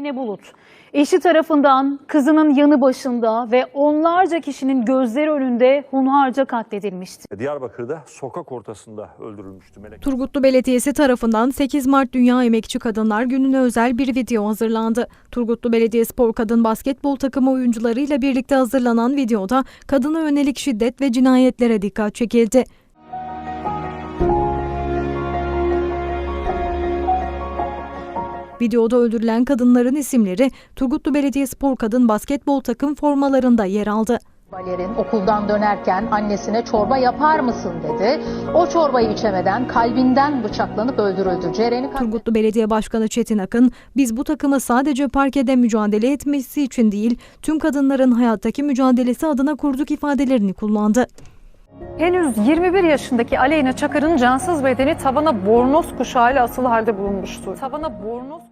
Emine Bulut, eşi tarafından kızının yanı başında ve onlarca kişinin gözleri önünde hunharca katledilmişti. Diyarbakır'da sokak ortasında öldürülmüştü Melek. Turgutlu Belediyesi tarafından 8 Mart Dünya Emekçi Kadınlar Günü'ne özel bir video hazırlandı. Turgutlu Belediyespor Kadın Basketbol takımı oyuncularıyla birlikte hazırlanan videoda kadına yönelik şiddet ve cinayetlere dikkat çekildi. Videoda öldürülen kadınların isimleri Turgutlu Belediyespor Kadın Basketbol takım formalarında yer aldı. Balerin okuldan dönerken annesine çorba yapar mısın dedi. O çorbayı içemeden kalbinden bıçaklanıp öldürüldü. Ceren'i Turgutlu Belediye Başkanı Çetin Akın, biz bu takımı sadece parkede mücadele etmesi için değil, tüm kadınların hayattaki mücadelesi adına kurduk ifadelerini kullandı. Henüz 21 yaşındaki Aleyna Çakar'ın cansız bedeni tavana bornoz kuşağıyla asılı halde bulunmuştu. Tavana bornoz